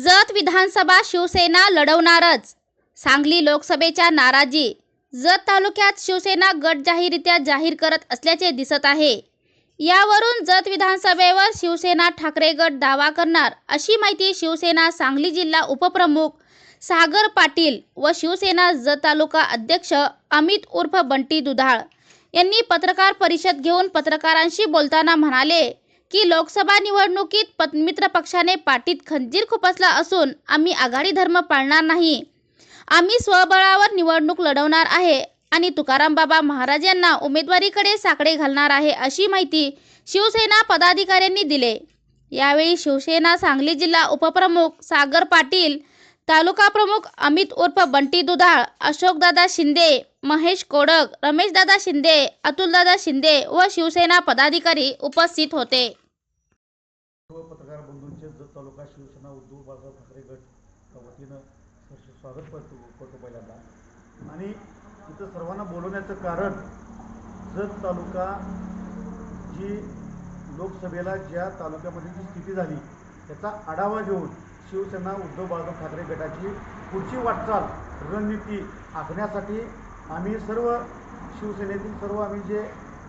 जत विधानसभा शिवसेना लढवणारच सांगली लोकसभेच्या नाराजी. जत तालुक्यात शिवसेना गट जाहीररित्या जाहीर करत असल्याचे दिसत आहे. यावरून जत विधानसभेवर शिवसेना ठाकरे गट दावा करणार अशी माहिती शिवसेना सांगली जिल्हा उपप्रमुख सागर पाटील व शिवसेना जत तालुका अध्यक्ष अमित उर्फ बंटी दुधाळ यांनी पत्रकार परिषद घेऊन पत्रकारांशी बोलताना म्हणाले की लोकसभा निवडणुकीत मित्र पक्षाने पाठीत खंजीर खुपसला असून आम्ही आघाडी धर्म पाळणार नाही. आम्ही स्वबळावर निवडणूक लढवणार आहे आणि तुकाराम बाबा महाराज यांना उमेदवारीकडे साकडे घालणार आहे अशी माहिती शिवसेना पदाधिकाऱ्यांनी दिले. यावेळी शिवसेना सांगली जिल्हा उपप्रमुख सागर पाटील तालुका प्रमुख अमित उर्फ बंटी दुधाळ अशोकदादा शिंदे महेश कोडक रमेशदादा शिंदे अतुलदादा शिंदे व शिवसेना पदाधिकारी उपस्थित होते. सर्व पत्रकार बंधूंचे जत तालुका शिवसेना उद्धव बाळासाहेब ठाकरे गटच्या वतीनं सहर्ष स्वागत करतो करतो पहिल्यांदा. आणि इथं सर्वांना बोलवण्याचं कारण जत तालुका जी लोकसभेला ज्या तालुक्यामध्ये जी स्थिती झाली त्याचा आढावा घेऊन शिवसेना उद्धव बाळासाहेब ठाकरे गटाची पुढची वाटचाल रणनीती आखण्यासाठी आम्ही सर्व शिवसेनेतील सर्व आम्ही जे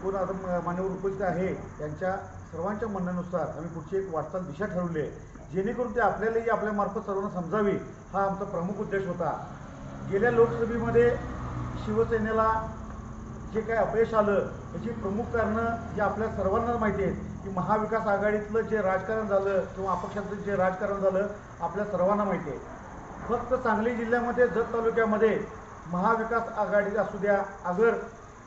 कोण आता मान्यवर उपस्थित आहे त्यांच्या सर्वांच्या म्हणण्यानुसार आम्ही पुढची एक वाटचाल दिशा ठरवली आहे. जेणेकरून ते आपल्यालाही आपल्या मार्फत सर्वांना समजावी हा आमचा प्रमुख उद्देश होता. गेल्या लोकसभेमध्ये शिवसेनेला जे काय अपयश आलं याची प्रमुख कारणं जी आपल्या सर्वांना माहिती आहेत की महाविकास आघाडीतलं जे राजकारण झालं किंवा अपक्षातलं जे राजकारण झालं आपल्या सर्वांना माहिती आहे. फक्त सांगली जिल्ह्यामध्ये जत तालुक्यामध्ये महाविकास आघाडी असू द्या आगर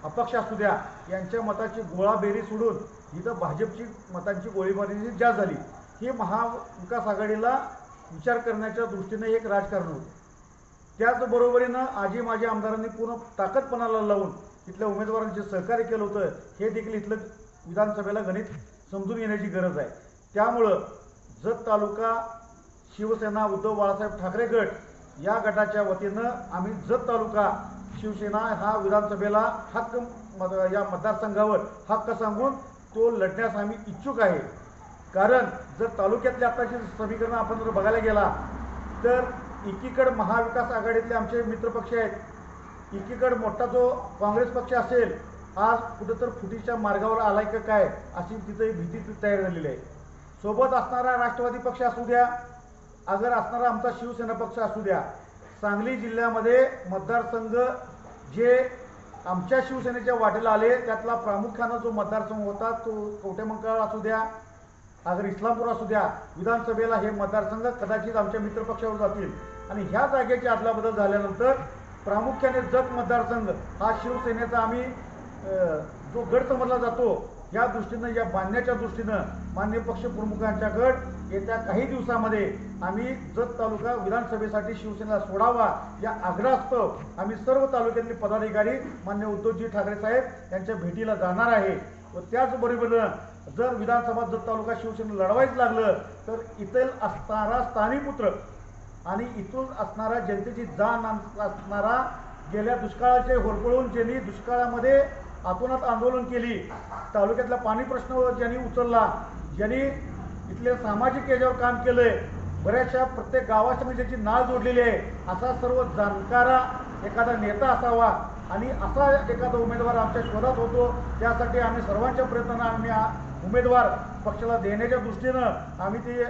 अपक्ष असू द्या यांच्या मताची गोळाबेरी सोडून इथं भाजपची मतांची गोळीबारी जी जास्त झाली हे महाविकास आघाडीला विचार करण्याच्या दृष्टीने एक राजकारण होतं. त्याचबरोबरीनं आजी माजी आमदारांनी पूर्ण ताकदपणाला लावून इथल्या उमेदवारांचे सहकार्य केलं होतं हे देखील इथलं विधानसभेला गणित समजून घेण्याची गरज आहे. त्यामुळं जत तालुका शिवसेना उद्धव बाळासाहेब ठाकरे गट या गटाच्या वतीनं आम्ही जत तालुका शिवसेना हा विधानसभेला हक्क मत या मतदारसंघावर हक्क सांगून तो लढण्यास आम्ही इच्छुक आहे. कारण जर तालुक्यातले आताची समीकरणं आपण जर बघायला गेला तर एकीकडं महाविकास आघाडीतले आमचे मित्रपक्ष आहेत. एकीकडं मोठा जो काँग्रेस पक्ष असेल आज कुठं तर फुटीच्या मार्गावर आलाय का काय अशी तिथं भीती तयार झालेली आहे. सोबत असणारा राष्ट्रवादी पक्ष असू द्या अगर असणारा आमचा शिवसेना पक्ष असू द्या सांगली जिल्ह्यामध्ये मतदारसंघ जे आमच्या शिवसेनेच्या वाटेला आले त्यातला प्रामुख्यानं जो मतदारसंघ होता तो कवटेमंकाळ असू द्या अगर इस्लामपूर असू द्या विधानसभेला हे मतदारसंघ कदाचित आमच्या मित्रपक्षावर जातील. आणि ह्या जागेची अदलाबदल झाल्यानंतर प्रामुख्याने जत मतदारसंघ हा शिवसेनेचा आम्ही जो गड समजला जातो या दृष्टीनं या बांधण्याच्या दृष्टीनं मान्य पक्षप्रमुखांच्या गट येत्या काही दिवसामध्ये आम्ही जत तालुका विधानसभेसाठी शिवसेनेला सोडावा या आग्रहास्तव आम्ही सर्व तालुक्यातले पदाधिकारी मान्य उद्धवजी ठाकरे साहेब यांच्या भेटीला जाणार आहे. व त्याचबरोबर जर विधानसभा जत तालुका शिवसेना लढवायचं लागलं तर इथेल असणारा स्थानिक पुत्र आणि इथून असणारा जनतेची जाण असणारा गेल्या दुष्काळाचे होरपळून ज्यांनी दुष्काळामध्ये आतोनात आंदोलन केली तालुक्यातला पाणी प्रश्न ज्यांनी उचलला ज्यांनी इथल्या सामाजिक याच्यावर काम केलंय बऱ्याचशा प्रत्येक गावाच्या म्हणजे त्याची नाळ जोडलेली आहे असा सर्व जाणकारा एखादा नेता असावा आणि असा एखादा उमेदवार आमच्या शोधात होतो त्यासाठी आम्ही सर्वांच्या प्रयत्नानं आम्ही उमेदवार पक्षाला देण्याच्या दृष्टीनं आम्ही ते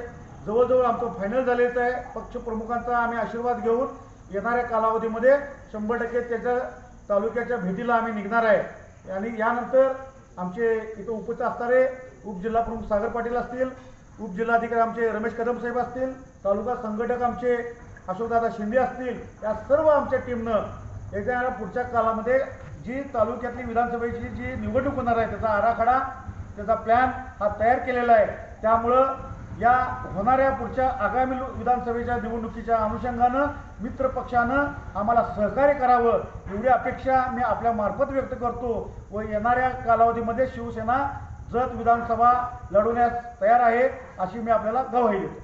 जवळजवळ आमचं फायनल झालेलं आहे. पक्षप्रमुखांचा आम्ही आशीर्वाद घेऊन येणाऱ्या कालावधीमध्ये शंभर टक्के त्याच्या तालुक्याच्या भेटीला आम्ही निघणार आहे. आणि यानंतर आमचे इथं उपस्थित असणारे उपजिल्हा प्रमुख सागर पाटील असतील उपजिल्हाधिकारी आमचे रमेश कदम साहेब असतील तालुका संघटक आमचे अशोकदादा शिंदे असतील या सर्व आमच्या टीमनं येत्या पुढच्या काळामध्ये जी तालुक्यातली विधानसभेची जी निवडणूक होणार आहे त्याचा आराखडा त्याचा प्लॅन हा तयार केलेला आहे. त्यामुळं या होणाऱ्या पुढच्या आगामी विधानसभेच्या निवडणुकीच्या अनुषंगानं मित्र पक्षानं आम्हाला सहकार्य करावं एवढी अपेक्षा मी आपल्या मार्फत व्यक्त करतो व येणाऱ्या कालावधीमध्ये शिवसेना जत विधानसभा लढवण्यास तयार आहे अशी मी आपल्याला गवाही देतो.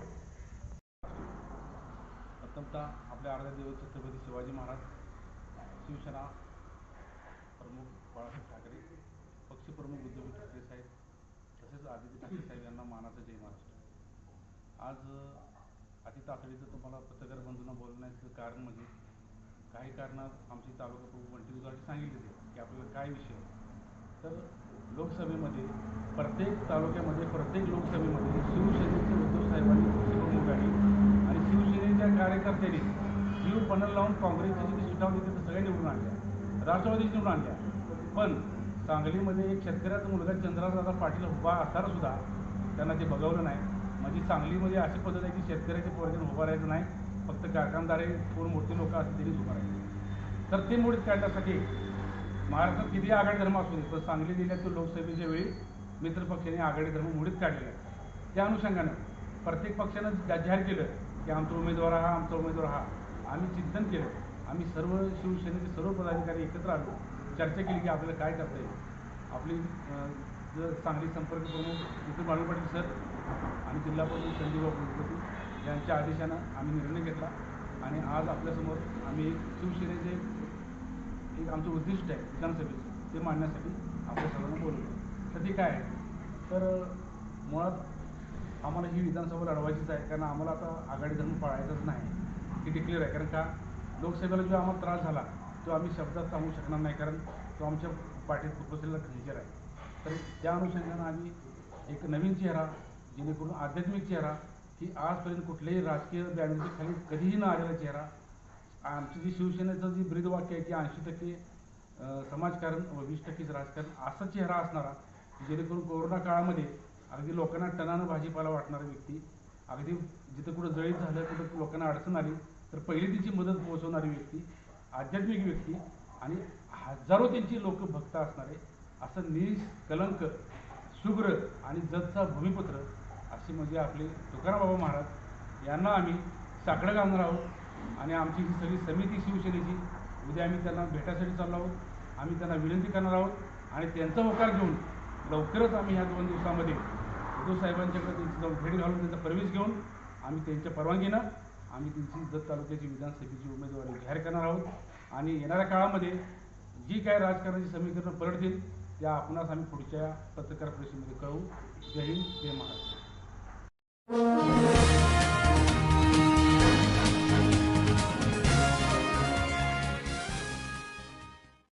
प्रथमतः आपल्या अर्ध्या दिवस छत्रपती शिवाजी महाराज शिवसेना प्रमुख बाळासाहेब ठाकरे पक्षप्रमुख उद्धव ठाकरे साहेब तसेच आदित्य ठाकरे साहेब यांना मानाचा जय महाराष्ट्र. आज अति तातडीचं तुम्हाला पत्रकार बंधूंना बोलण्याचं कारण म्हणजे काही कारणात आमची तालुका प्रमुख मंत्री सांगितले की आपल्याला काय विषय तर लोकसभेमध्ये प्रत्येक तालुक्यामध्ये प्रत्येक लोकसभेमध्ये शिवसेनेचे उद्धव साहेबांनी पक्षप्रमुख आहे आणि शिवसेनेच्या कार्यकर्त्यांनी जीव पणर लावून काँग्रेसच्या जिथे सीटा होती तिथे सगळ्या निवडून आणल्या. राष्ट्रवादी निवडून आणल्या. पण सांगलीमध्ये एक शेतकऱ्याचा मुलगा चंद्रदादा पाटील उभा असताना सुद्धा त्यांना ते बघवलं नाही. म्हणजे सांगलीमध्ये अशी पद्धत आहे की शेतकऱ्याच्या पोरग्यानं उभा राहायचं नाही. फक्त कारखानदारे कोण मोठे लोक असतील त्यांनीच उभा राहायचे. तर ते मुळीच काढण्यासाठी महाराष्ट्रात किती आघाडी धर्म असू दे पण सांगली जिल्ह्यातील लोकसभेच्या वेळी मित्रपक्षाने आघाडी धर्म मुळीच काढलेला त्या अनुषंगानं प्रत्येक पक्षानं जाहीर केलं की आमचा उमेदवार हा आमचा उमेदवार हा. आम्ही चिंतन केलं. आम्ही सर्व शिवसेनेचे सर्व पदाधिकारी एकत्र आलो. चर्चा केली की आपल्याला काय करता येईल. आपली जर सांगली संपर्क प्रमुख नितीन बाळू पाटील सर आणि जिल्हा प्रमुख संजीव कुलपती यांच्या आदेशानं आम्ही निर्णय घेतला. आणि आज आपल्यासमोर आम्ही शिवसेनेचे एक आमचं उद्दिष्ट आहे विधानसभेचं ते मांडण्यासाठी आपल्या सर्वांना बोलवलं. तर ते काय आहे? तर मुळात आम्हाला ही विधानसभा लढवायचीच आहे कारण आम्हाला आता आघाडी धरून पाळायचंच नाही. हे डिक्लेअर आहे कारण का लोकसभेला जो आम्हाला त्रास झाला तो आम्ही शब्दात सांगू शकणार नाही कारण तो आमच्या पाठीत उपसलेला खंजीर आहे. तर त्या अनुषंगानं आम्ही एक नवीन चेहरा जेणेकरून आध्यात्मिक चेहरा की आजपर्यंत कुठल्याही राजकीय बॅनरच्या खाली कधीही न आलेला चेहरा आमची जी शिवसेनेचं जी ब्रीदवाक्य आहे की ऐंशी टक्के समाजकारण व वीस टक्केच राजकारण असा चेहरा असणारा जेणेकरून कोरोना काळामध्ये अगदी लोकांना टनानं भाजीपाला वाटणारा व्यक्ती अगदी जिथं कुठं जळीत झालं कुठं लोकांना अडचण आली तर पहिली तिची मदत पोहोचवणारी व्यक्ती आध्यात्मिक व्यक्ती आणि हजारो त्यांची लोक भक्त असणारे असं निष्कलंक शुभ्र आणि जतचा भूमिपुत्र असे म्हणजे आपले तुकाराम बाबा महाराज यांना आम्ही साकडं घालणार आहोत. आणि आमची ही सगळी समिती शिवसेनेची उद्या आम्ही त्यांना भेटायसाठी चाललो आहोत. आम्ही त्यांना विनंती करणार आहोत आणि त्यांचा होकार घेऊन लवकरच आम्ही ह्या दोन दिवसामध्ये उद्धव साहेबांच्याकडे त्यांची जाऊन भेट घालून त्यांचा प्रवेश घेऊन आम्ही त्यांच्या परवानगीनं आम्ही त्यांची जत तालुक्याची विधानसभेची उमेदवारी जाहीर करणार आहोत. आणि येणाऱ्या काळामध्ये जी काय राजकारणाची समीकरणं पलटतील त्या आपणास आम्ही पुढच्या पत्रकार परिषदेमध्ये कळवू. जय हिंद जय महाराष्ट्र.